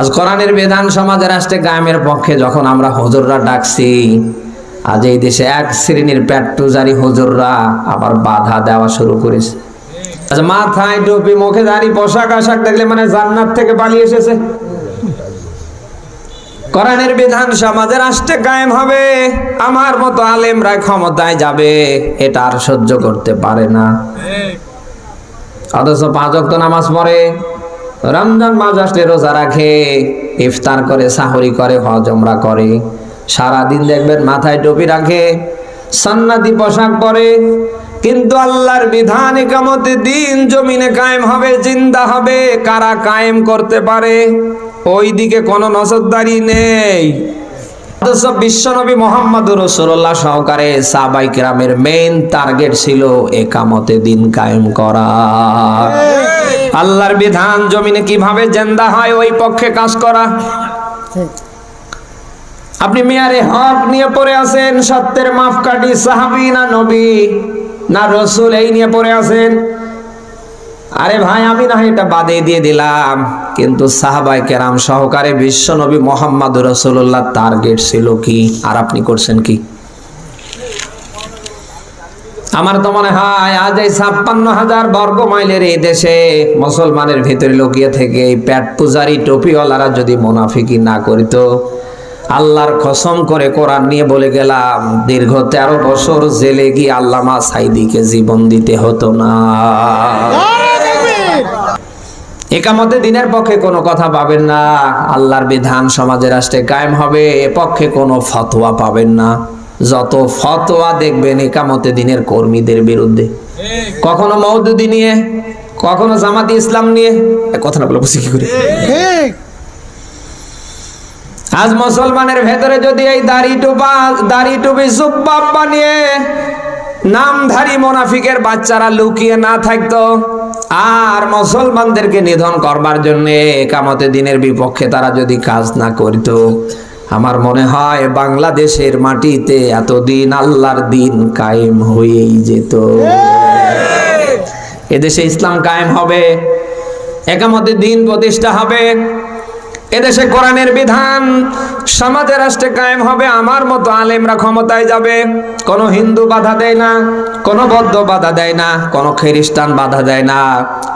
আজ কোরআনের বিধান সমাজে রাষ্ট্রে কায়েমের পক্ষে যখন আমরা হজুররা ডাকছি, আজ এই দেশে এক শ্রেণির পেট্টুজারি হুজুররা আবার বাধা দেওয়া শুরু করেছে। আচ্ছা মাথায় টুপি, মুখে দাড়ি, পোশাক আশাক দেখলে মানে জান্নাত থেকে পালিয়ে এসেছে। কোরআনের বিধান সমাজে রাষ্ট্রে কায়েম হবে, আমার মতো আলেমরা ক্ষমতায় যাবে, এটা আর সহ্য করতে পারে না। অথচ পাঁচ নামাজ পড়ে রমজান মাস আসলে রোজা রাখে, ইফতার করে, সাহরি করে, হজ ওমরা করে। সারাদিন দেখবেন মাথায় টুপি রাখে সন্নাতি পোশাক পরে। কিন্তু আল্লাহর বিধান একামতে দিন জমিনে কায়েম হবে, জিন্দা হবে। কারা কায়েম করতে পারে ওই দিকে কোনো নজরদারি নেই। বিশ্বনবী মোহাম্মদ রসুল্লাহ সহকারে সাবাই কেরামের মেইন টার্গেট ছিল একামতে দিন কায়েম করা। আল্লাহর বিধান জমিনে কীভাবে জেন্দা হয়, ওই পক্ষে কাজ করা। আপনি মেয়ারে হক নিয়ে পড়ে আছেন, সত্যের মাপকাঠি, সাহাবি না নবী, না রসুল, এই নিয়ে পড়ে আছেন। আরে ভাই, আমি না এটা বাদে দিয়ে দিলাম, কিন্তু সাহাবাই কেরাম সহকারে বিশ্ব নবী মোহাম্মদ রসুল্লাহ টার্গেট ছিল কি, আর আপনি করছেন কি? আমার তো মনে হয় আজ এই ছাপ্পান্ন হাজার বর্গ মাইলের এই দেশে মুসলমানের ভিতরে লুকিয়ে থেকে এই প্যাট পূজারি টপিওয়ালারা যদি মোনাফিকি না করিত, আল্লাহর কসম করে কোরআন নিয়ে বলে গেলাম, দীর্ঘ তেরো বছর জেলে গিয়ে আল্লামা সাইদিকে জীবন দিতে হতো না। একামতে দিনের পক্ষে কোনো কথা পাবেন না, আল্লাহর বিধান সমাজের রাষ্ট্রে কায়েম হবে, এ পক্ষে কোনো ফতোয়া পাবেন না। যত ফতোয়া দেখবেন একামতে দিনের কর্মীদের বিরুদ্ধে। কখনো মৌদুদি নিয়ে কখনো জামাতি ইসলাম নিয়ে। কথা না বলে বসে কি করে? আজ মুসলমানের ভেতরে যদি এই দাড়ি টুপা দাড়ি টুপি জুব্বাব বানিয়ে নামধারী মোনাফিকের বাচ্চারা লুকিয়ে না থাকতো আর মুসলমানদেরকে নিধন করবার জন্য কামতে দিনের বিপক্ষে তারা যদি কাজ না করত আমার মনে হয় বাংলাদেশের মাটিতে এতদিন আল্লাহর দিন কায়েম হয়েই যেত। এদেশে ইসলাম কায়েম হবে একামতে দিন প্রতিষ্ঠা হবে, এদেশে কোরআনের বিধান, সমাজে রাষ্ট্রে কায়েম হবে, আমার মতো আলেমরা ক্ষমতায় যাবে, কোনো হিন্দু বাধা দেয় না, কোনো বৌদ্ধ বাধা দেয় না, কোনো খ্রিস্টান বাধা দেয় না,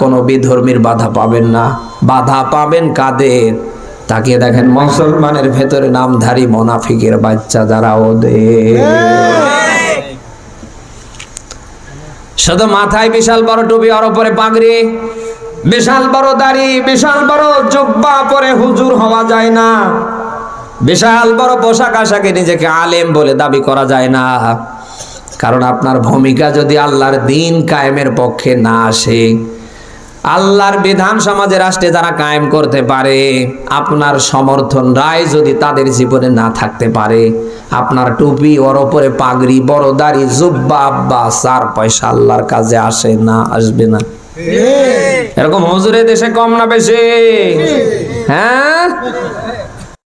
কোনো বিধর্মীর বাধা পাবেন না। বাধা পাবেন কাদের? তাকিয়ে দেখেন মুসলমানের ভেতরে নামধারী মোনাফিকের বাচ্চা যারা ওদের। শুধু মাথায় বিশাল বড় টুপি আর উপরে পাগড়ি, বিশাল বড় দাড়ি, বিশাল বড় জুব্বা, পরে হুজুর হওয়া যায় না। বিশাল বড় পোশাক আশাকে নিজেকে আলেম বলে দাবি করা যায় না। কারণ আপনার ভূমিকা যদি আল্লাহর দিন কায়েমের পক্ষে না আসে আল্লাহর বিধান সমাজে রাষ্ট্রে যারা কায়েম করতে পারে আপনার সমর্থন রায় যদি তাদের জীবনে না থাকতে পারে আপনার টুপি ওর ওপরে পাগড়ি বড় দাড়ি জুব্বা আব্বা চার পয়সা আল্লাহর কাজে আসে না আসবে না। এরকম হজুরে দেশে কম না বেশি? হ্যাঁ?